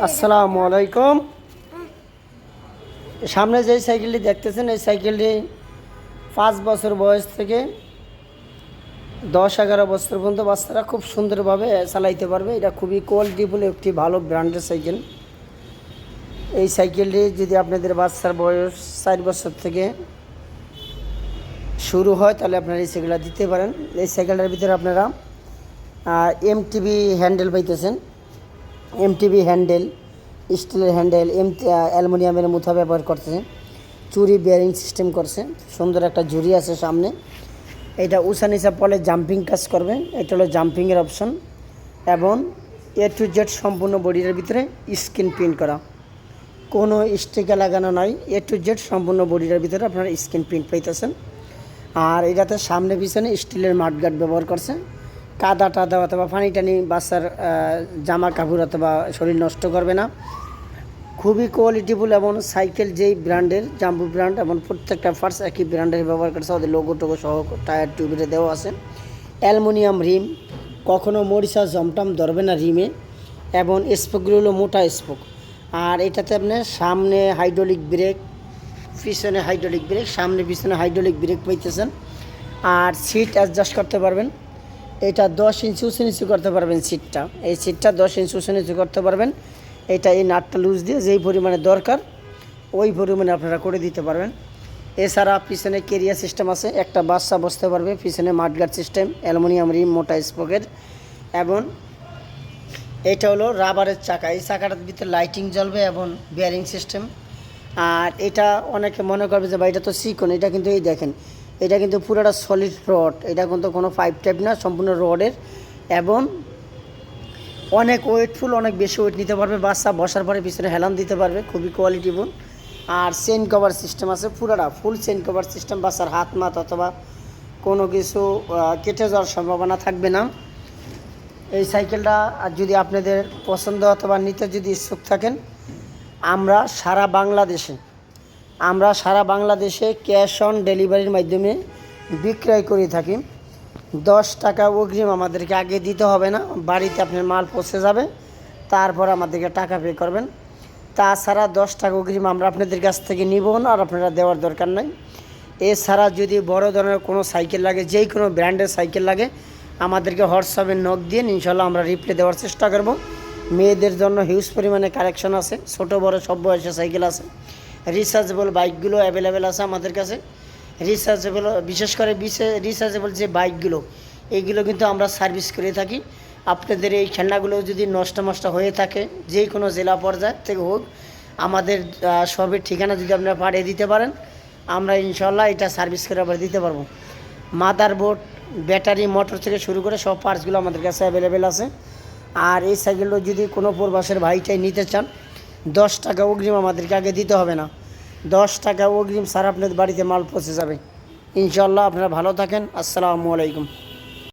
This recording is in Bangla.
আসসালামু আলাইকুম। সামনে যে সাইকেলটি দেখতেছেন, এই সাইকেলটি পাঁচ বছর বয়স থেকে দশ এগারো বছর পর্যন্ত বাচ্চারা খুব সুন্দরভাবে চালাইতে পারবে। এটা খুবই কোয়ালিটিফুল একটি ভালো ব্র্যান্ডের সাইকেল। এই সাইকেলটি যদি আপনাদের বাচ্চার বয়স চার বছর থেকে শুরু হয়, তাহলে আপনারা এই সাইকেলটা দিতে পারেন। এই সাইকেলটার ভিতরে আপনারা এম টিভি হ্যান্ডেল পাইতেছেন। এমটিভি হ্যান্ডেল স্টিলের হ্যান্ডেল এম অ্যালুমিনিয়ামের মুথা ব্যবহার করছে চুরি বেয়ারিং সিস্টেম করছে। সুন্দর একটা ঝুড়ি আছে সামনে। এটা উষা নিচা পলে জাম্পিং কাজ করবে। এটা হলো জাম্পিংয়ের অপশন এবং এ টু জেড সম্পূর্ণ বডির ভিতরে স্ক্রিন প্রিন্ট করা। কোনো স্টিকার লাগানো নয় এ টু জেড সম্পূর্ণ বডির ভিতরে আপনারা স্ক্রিন প্রিন্ট পাইতেছেন। আর এটাতে সামনে পিছনে স্টিলের মাঠগার্ড ব্যবহার করছে। কাদা টাদা অথবা পানি টানি বাচ্চার জামা কাপড় অথবা শরীর নষ্ট করবে না। খুবই কোয়ালিটিফুল এবং সাইকেল যেই ব্র্যান্ডের জাম্বু ব্র্যান্ড এবং প্রত্যেকটা ফার্স্ট একই ব্র্যান্ডের ব্যবহার করছে ওদের লোগো টোগো সহ টায়ার টিউবের দেওয়া আছে। অ্যালুমিনিয়াম রিম, কখনো মরিচা, জমটম ধরবে না রিমে এবং স্পোকগুলো হলো মোটা স্পোক আর এটাতে আপনার সামনে হাইড্রোলিক ব্রেক পিছনে হাইড্রোলিক ব্রেক সামনে পিছনে হাইড্রোলিক ব্রেক পাইতেছেন। আর সিট অ্যাডজাস্ট করতে পারবেন। এটা দশ ইঞ্চি উঁচু নিচু করতে পারবেন সিটটা এই সিটটা দশ ইঞ্চি উঁচু নিচু করতে পারবেন। এটা এই নাটটা লুজ দিয়ে যেই পরিমাণে দরকার, ওই পরিমাণে আপনারা করে দিতে পারবেন। এছাড়া পিছনে কেরিয়ার সিস্টেম আছে, একটা বাচ্চা বসতে পারবে, পিছনে মাঠগার্ড সিস্টেম অ্যালুমিনিয়াম রিম, মোটা স্পোকের এবং এটা হলো রাবারের চাকা। এই চাকাটার ভিতরে লাইটিং জ্বলবে এবং বিয়ারিং সিস্টেম আর এটা অনেকে মনে করবে যে ভাই, এটা তো চিকন এটা কিন্তু এই দেখেন এটা কিন্তু পুরোটা সলিড রড এটা কিন্তু কোনো পাইপ টাইপ না, সম্পূর্ণ রডের এবং অনেক ওয়েটফুল অনেক বেশি ওয়েট নিতে পারবে। বাচ্চা বসার পরে পিছনে হেলান দিতে পারবে, খুবই কোয়ালিটিফুল আর চেন কভার সিস্টেম আছে পুরোটা ফুল চেন কভার সিস্টেম বাচ্চার হাত মাত অথবা কোনো কিছু কেটে যাওয়ার সম্ভাবনা থাকবে না। এই সাইকেলটা যদি আপনাদের পছন্দ অথবা নিতে যদি ইচ্ছুক থাকেন, আমরা সারা বাংলাদেশে আমরা সারা বাংলাদেশে ক্যাশ অন ডেলিভারির মাধ্যমে বিক্রয় করে থাকি। দশ টাকা অগ্রিম আমাদেরকে আগে দিতে হবে না। বাড়িতে আপনার মাল পৌঁছে যাবে, তারপর আমাদেরকে টাকা পে করবেন। তাছাড়া দশ টাকা অগ্রিম আমরা আপনাদের কাছ থেকে নিব না আর আপনারা দেওয়ার দরকার নাই। এছাড়া যদি বড় ধরনের কোনো সাইকেল লাগে, যেই কোনো ব্র্যান্ডের সাইকেল লাগে, আমাদেরকে হোয়াটসঅ্যাপে নখ দিয়ে ইনশাল্লাহ আমরা রিপ্লে দেওয়ার চেষ্টা করব। মেয়েদের জন্য হিউজ পরিমাণে কালেকশন আছে, ছোট, বড়, সব বয়সের সাইকেল আছে। রিচার্জেবল বাইকগুলো অ্যাভেলেবেল আছে আমাদের কাছে। রিচার্জেবল বিশেষ করে রিচার্জেবল যে বাইকগুলো এইগুলো কিন্তু আমরা সার্ভিস করে থাকি। আপনাদের এই খেলনাগুলো যদি নষ্ট নষ্ট হয়ে থাকে যে কোনো জেলা পর্যায় থেকে হোক, আমাদের সবের ঠিকানা যদি আপনারা পাঠিয়ে দিতে পারেন, আমরা ইনশাল্লাহ এটা সার্ভিস করে আবার দিতে পারব। মাদার বোর্ড ব্যাটারি মোটর থেকে শুরু করে সব পার্টসগুলো আমাদের কাছে অ্যাভেলেবেল আছে। আর এই সাইকেলটা যদি কোনো প্রবাসের ভাইটাই নিতে চান দশ টাকা অগ্রিম আমাদেরকে আগে দিতে হবে না। দশ টাকা অগ্রিম স্যার আপনাদের বাড়িতে মাল পৌঁছে যাবে। ইনশাল্লাহ আপনারা ভালো থাকেন। আসসালামু আলাইকুম।